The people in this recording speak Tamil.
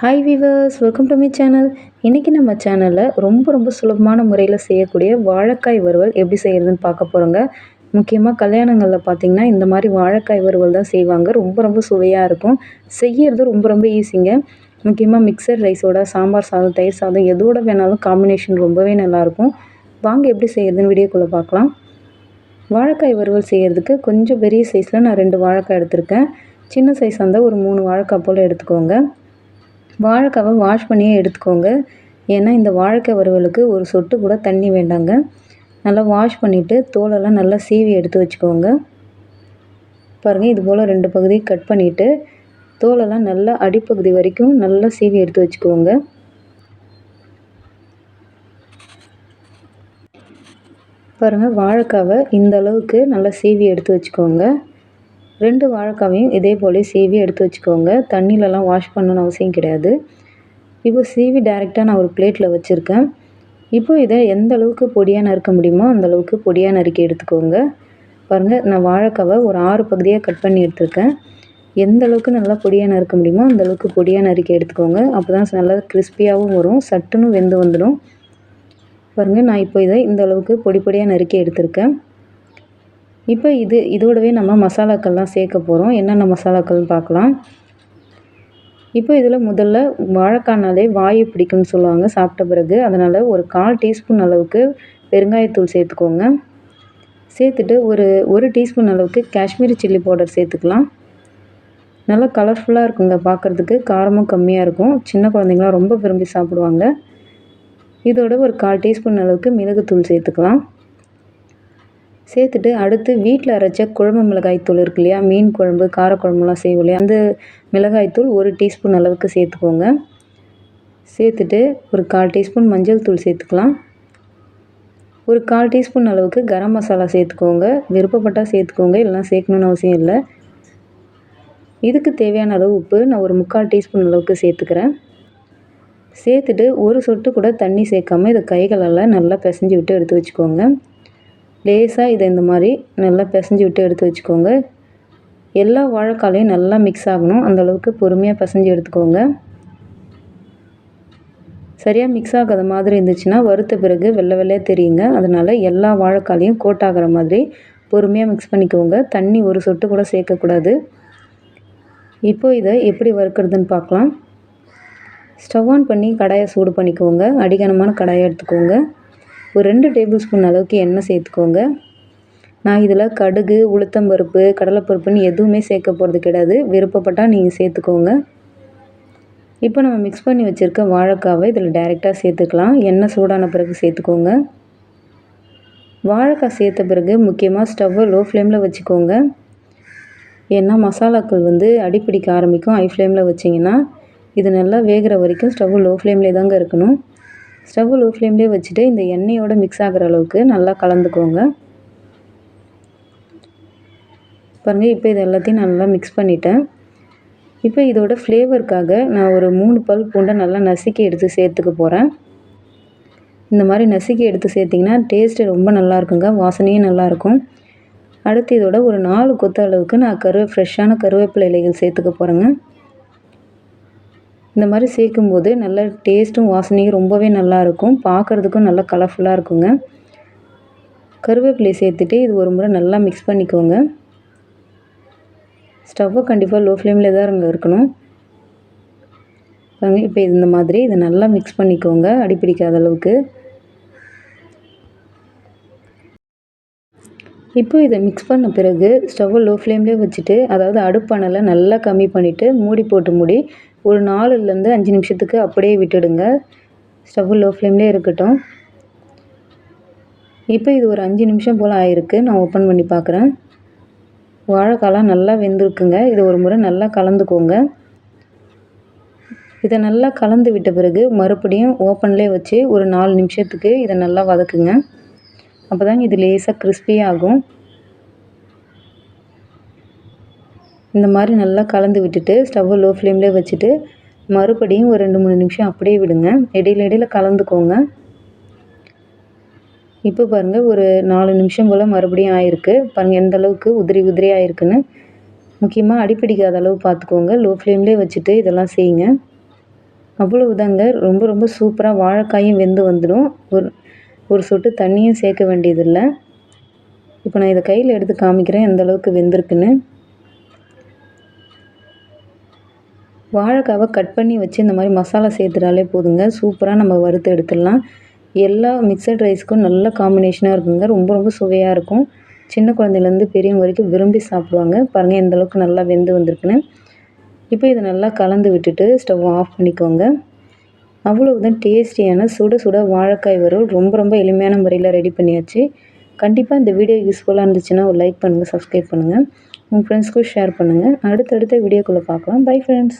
Hi viewers welcome to me channel இன்றைக்கி நம்ம சேனலில் ரொம்ப ரொம்ப சுலபமான முறையில் செய்யக்கூடிய வாழைக்காய் வறுவல் எப்படி செய்கிறதுன்னு பார்க்க போகிறோங்க முக்கியமாக கல்யாணங்களில் பார்த்திங்கன்னா இந்த மாதிரி வாழைக்காய் வறுவல் தான் செய்வாங்க. ரொம்ப ரொம்ப சுவையாக இருக்கும். செய்யறது ரொம்ப ரொம்ப ஈஸிங்க முக்கியமாக மிக்சர் ரைஸோட சாம்பார் சாதம் தயிர் சாதம் எதோட வேணாலும் காம்பினேஷன் ரொம்பவே நல்லாயிருக்கும் வாங்க எப்படி செய்கிறதுன்னு வீடியோக்குள்ளே பார்க்கலாம். வாழைக்காய் வறுவல் செய்கிறதுக்கு கொஞ்சம் பெரிய சைஸில் நான் ரெண்டு வாழைக்காய் எடுத்திருக்கேன். சின்ன சைஸாக இருந்தால் ஒரு மூணு வாழைக்காய் போல் எடுத்துக்கோங்க. வாழைக்காவை வாஷ் பண்ணியே எடுத்துக்கோங்க. ஏன்னா இந்த வாழைக்காய் வறுவலுக்கு ஒரு சொட்டு கூட தண்ணி வேண்டாங்க. நல்லா வாஷ் பண்ணிவிட்டு தோலெல்லாம் நல்லா சீவி எடுத்து வச்சுக்கோங்க. பாருங்கள் இது போல் ரெண்டு பகுதி கட் பண்ணிவிட்டு தோலெல்லாம் நல்லா அடிப்பகுதி வரைக்கும் நல்லா சீவி எடுத்து வச்சுக்கோங்க. பாருங்கள் வாழைக்காவை இந்த அளவுக்கு நல்லா சீவி எடுத்து வச்சுக்கோங்க. ரெண்டு வாழைக்காவையும் இதே போல் சீவி எடுத்து வச்சுக்கோங்க. தண்ணியிலலாம் வாஷ் பண்ணணும்னு அவசியம் கிடையாது. இப்போ சீவி டேரெக்டாக நான் ஒரு பிளேட்டில் வச்சுருக்கேன். இப்போ இதை எந்த அளவுக்கு பொடியாக நறுக்க முடியுமோ அந்த அளவுக்கு பொடியாக நறுக்கி எடுத்துக்கோங்க. பாருங்கள் நான் வாழைக்காவை ஒரு ஆறு பகுதியாக கட் பண்ணி எடுத்திருக்கேன். எந்த அளவுக்கு நல்லா பொடியாக நறுக்க முடியுமோ அந்த அளவுக்கு பொடியாக நறுக்கி எடுத்துக்கோங்க. அப்போ தான் நல்லா கிறிஸ்பியாகவும் வரும் சட்டுன்னு வெந்து வந்துடும். பாருங்கள் நான் இப்போ இதை இந்த அளவுக்கு பொடி பொடியாக நறுக்கி எடுத்திருக்கேன். இப்போ இது இதோடவே நம்ம மசாலாக்கள்லாம் சேர்க்க போகிறோம் என்னென்ன மசாலாக்கள்னு பார்க்கலாம். இப்போ இதில் முதல்ல வாழைக்காய்னாலே வாயு பிடிக்கும்னு சொல்லுவாங்க சாப்பிட்ட பிறகு. அதனால் ஒரு கால் டீஸ்பூன் அளவுக்கு பெருங்காயத்தூள் சேர்த்துக்கோங்க. சேர்த்துட்டு ஒரு ஒரு டீஸ்பூன் அளவுக்கு காஷ்மீரி சில்லி பவுடர் சேர்த்துக்கலாம். நல்லா கலர்ஃபுல்லாக இருக்குங்க பார்க்குறதுக்கு. காரமும் கம்மியாக இருக்கும். சின்ன குழந்தைங்களாம் ரொம்ப விரும்பி சாப்பிடுவாங்க. இதோட ஒரு கால் டீஸ்பூன் அளவுக்கு மிளகுத்தூள் சேர்த்துக்கலாம். சேர்த்துட்டு அடுத்து வீட்டில் அரைச்ச குழம்பு மிளகாய்த்தூள் இருக்கு இல்லையா? மீன் குழம்பு காரக்குழம்புலாம் செய்வோம் இல்லையா? அந்த மிளகாய்த்தூள் ஒரு டீஸ்பூன் அளவுக்கு சேர்த்துக்கோங்க. சேர்த்துட்டு ஒரு கால் டீஸ்பூன் மஞ்சள் தூள் சேர்த்துக்கலாம். ஒரு கால் டீஸ்பூன் அளவுக்கு கரம் மசாலா சேர்த்துக்கோங்க. விருப்பப்பட்டால் சேர்த்துக்கோங்க. இல்லைனா சேர்க்கணுன்னு அவசியம் இல்லை. இதுக்கு தேவையான அளவு உப்பு நான் ஒரு முக்கால் டீஸ்பூன் அளவுக்கு சேர்த்துக்கிறேன். சேர்த்துட்டு ஒரு சொட்டு கூட தண்ணி சேர்க்காம இதை கைகளெல்லாம் நல்லா பிசைஞ்சு விட்டு எடுத்து வச்சுக்கோங்க. லேசாக இதை இந்த மாதிரி நல்லா பிசைஞ்சு விட்டு எடுத்து வச்சுக்கோங்க. எல்லா வாழைக்காலையும் நல்லா மிக்ஸ் ஆகணும். அந்தளவுக்கு பொறுமையாக பிசைஞ்சு எடுத்துக்கோங்க. சரியாக மிக்ஸ் ஆகாத மாதிரி இருந்துச்சுன்னா வறுத்த பிறகு வெள்ளை வெள்ளையாக தெரியுங்க. அதனால் எல்லா வாழைக்காலையும் கோட் ஆகிற மாதிரி பொறுமையாக மிக்ஸ் பண்ணிக்கோங்க. தண்ணி ஒரு சொட்டு கூட சேர்க்கக்கூடாது. இப்போ இதை எப்படி வறுக்கிறதுன்னு பார்க்கலாம். ஸ்டவ் ஆன் பண்ணி கடாயை சூடு பண்ணிக்கோங்க. அடிகனமான கடாயை எடுத்துக்கோங்க. ஒரு ரெண்டு டேபிள் ஸ்பூன் அளவுக்கு எண்ணெய் சேர்த்துக்கோங்க. நான் இதில் கடுகு உளுத்தம்பருப்பு கடலைப்பருப்புன்னு எதுவுமே சேர்க்க போகிறது கிடையாது. விருப்பப்பட்டால் நீங்கள் சேர்த்துக்கோங்க. இப்போ நம்ம மிக்ஸ் பண்ணி வச்சுருக்க வாழைக்காவை இதில் டைரெக்டாக சேர்த்துக்கலாம். எண்ணெய் சூடான பிறகு சேர்த்துக்கோங்க. வாழைக்காய் சேர்த்த பிறகு முக்கியமாக ஸ்டவ்வை லோ ஃப்ளேமில் வச்சுக்கோங்க. ஏன்னா மசாலாக்கள் வந்து அடிப்பிடிக்க ஆரம்பிக்கும். ஹை ஃப்ளேமில் வச்சிங்கன்னா இது நல்லா வேகிற வரைக்கும் ஸ்டவ் லோ ஃப்ளேம்லேயே தாங்க இருக்கணும். ஸ்டவ் லோ ஃப்ளேம்லேயே வச்சுட்டு இந்த எண்ணெயோடு மிக்ஸ் ஆகிற அளவுக்கு நல்லா கலந்துக்கோங்க. பாருங்கள் இப்போ இது எல்லாத்தையும் நல்லா மிக்ஸ் பண்ணிட்டேன். இப்போ இதோட ஃப்ளேவருக்காக நான் ஒரு மூணு பல் பூண்டை நல்லா நசுக்கி எடுத்து சேர்த்துக்க போகிறேன் இந்த மாதிரி நசுக்கி எடுத்து சேர்த்திங்கன்னா டேஸ்ட்டு ரொம்ப நல்லா இருக்குங்க வாசனையும் நல்லாயிருக்கும் அடுத்து இதோட ஒரு நாலு கொத்த அளவுக்கு நான் கருவே ஃப்ரெஷ்ஷான கருவேப்பிலை இலைகள் சேர்த்துக்க போகிறேங்க இந்த மாதிரி சேர்க்கும்போது நல்ல டேஸ்ட்டும் வாசனையும் ரொம்பவே நல்லாயிருக்கும். பார்க்குறதுக்கும் நல்லா கலர்ஃபுல்லாக இருக்குங்க. கருவேப்பிலை சேர்த்துட்டு இது ஒரு முறை நல்லா மிக்ஸ் பண்ணிக்கோங்க. ஸ்டவ்வை கண்டிப்பாக லோ ஃப்ளேமில் தான் இங்கே இருக்கணும். பாருங்கள் இப்போ இந்த மாதிரி இதை நல்லா மிக்ஸ் பண்ணிக்கோங்க. அடிப்பிடிக்காத அளவுக்கு. இப்போ இதை மிக்ஸ் பண்ண பிறகு ஸ்டவ்வை லோ ஃப்ளேம்லேயே வச்சுட்டு அதாவது அடுப்பானலை நல்லா கம்மி பண்ணிவிட்டு மூடி போட்டு மூடி ஒரு நாலுலேருந்து அஞ்சு நிமிஷத்துக்கு அப்படியே விட்டுடுங்க. ஸ்டவ் லோ ஃப்ளேம்லேயே இருக்கட்டும். இப்போ இது ஒரு அஞ்சு நிமிஷம் போல் ஆயிருக்கு. நான் ஓப்பன் பண்ணி பார்க்குறேன். வாழைக்காலாம் நல்லா வெந்திருக்குங்க. இது ஒரு முறை நல்லா கலந்துக்கோங்க. இதை நல்லா கலந்து விட்ட பிறகு மறுபடியும் ஓப்பன்லேயே வச்சு ஒரு நாலு நிமிஷத்துக்கு இதை நல்லா வதக்குங்க. அப்போ தாங்க இது லேசாக கிறிஸ்பியாகும் இந்த மாதிரி நல்லா கலந்து விட்டுட்டு ஸ்டவ்வை லோ ஃப்ளேம்லேயே வச்சுட்டு மறுபடியும் ஒரு ரெண்டு மூணு நிமிஷம் அப்படியே விடுங்க. இடையில இடையில கலந்துக்கோங்க. இப்போ பாருங்கள் ஒரு நாலு நிமிஷம் போல் மறுபடியும் ஆயிருக்கு. பாருங்கள் எந்த அளவுக்கு உதிரி உதிரி ஆயிருக்குன்னு முக்கியமாக அடிப்பிடிக்காத அளவு பார்த்துக்கோங்க லோ ஃப்ளேம்லேயே வச்சுட்டு இதெல்லாம் செய்யுங்க. அவ்வளவுதாங்க. ரொம்ப ரொம்ப சூப்பராக வாழைக்காயும் வெந்து வந்துடும். ஒரு ஒரு சொட்டு தண்ணியும் சேர்க்க வேண்டியதில்லை. இப்போ நான் இதை கையில் எடுத்து காமிக்கிறேன் எந்த அளவுக்கு வெந்திருக்குன்னு. வாழைக்காவை கட் பண்ணி வச்சு இந்த மாதிரி மசாலா சேர்த்துட்டாலே போதுங்க. சூப்பராக நம்ம வறுத்து எடுத்துடலாம். எல்லா மிக்சட் ரைஸ்க்கும் நல்ல காம்பினேஷனாக இருக்குங்க. ரொம்ப ரொம்ப சுவையாக இருக்கும். சின்ன குழந்தையிலேருந்து பெரியவங்க வரைக்கும் விரும்பி சாப்பிடுவாங்க. பாருங்கள் எந்த அளவுக்கு நல்லா வெந்து வந்திருக்குன்னு. இப்போ இதை நல்லா கலந்து விட்டுட்டு ஸ்டவ் ஆஃப் பண்ணிக்கோங்க. அவ்வளவுதான் டேஸ்டியான சுட சுட வாழைக்காய் வறுவல். ரொம்ப ரொம்ப எளிமையான முறையில் ரெடி பண்ணியாச்சு. கண்டிப்பாக இந்த வீடியோ யூஸ்ஃபுல்லாக இருந்துச்சுன்னா ஒரு லைக் பண்ணுங்கள் சப்ஸ்கிரைப் பண்ணுங்கள் உங்கள் ஃப்ரெண்ட்ஸ்க்கும் ஷேர் பண்ணுங்கள் அடுத்தடுத்த வீடியோக்குள்ளே பார்க்கலாம். Bye friends